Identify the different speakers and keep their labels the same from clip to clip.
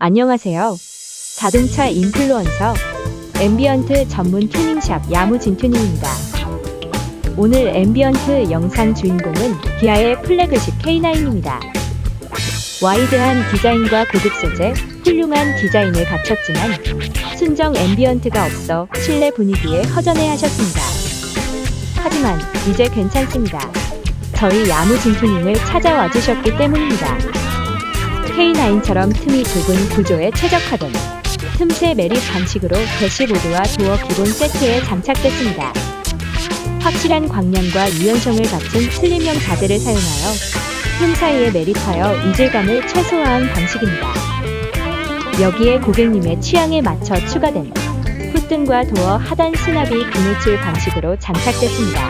Speaker 1: 안녕하세요. 자동차 인플루언서 앰비언트 전문 튜닝샵 야무진 튜닝입니다. 오늘 앰비언트 영상 주인공은 기아의 플래그십 K9입니다. 와이드한 디자인과 고급 소재, 훌륭한 디자인을 갖췄지만 순정 앰비언트가 없어 실내 분위기에 허전해 하셨습니다. 하지만 이제 괜찮습니다. 저희 야무진 튜닝을 찾아와 주셨기 때문입니다. K9처럼 틈이 좁은 구조에 최적화된 틈새 매립 방식으로 대시보드와 도어 기본 세트에 장착됐습니다. 확실한 광량과 유연성을 갖춘 슬림형 자재를 사용하여 틈 사이에 매립하여 이질감을 최소화한 방식입니다. 여기에 고객님의 취향에 맞춰 추가된 풋등과 도어 하단 수납이 비노출 방식으로 장착됐습니다.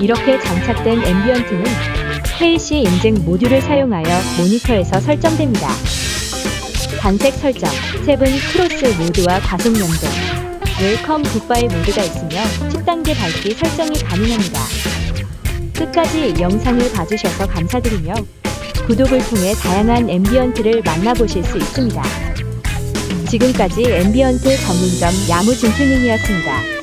Speaker 1: 이렇게 장착된 앰비언트는 KC 인증 모듈을 사용하여 모니터에서 설정됩니다. 단색 설정, 세븐 크로스 모드와 가속 연동, 웰컴 굿바이 모드가 있으며 10단계 밝기 설정이 가능합니다. 끝까지 영상을 봐주셔서 감사드리며 구독을 통해 다양한 앰비언트를 만나보실 수 있습니다. 지금까지 앰비언트 전문점 야무진 튜닝이었습니다.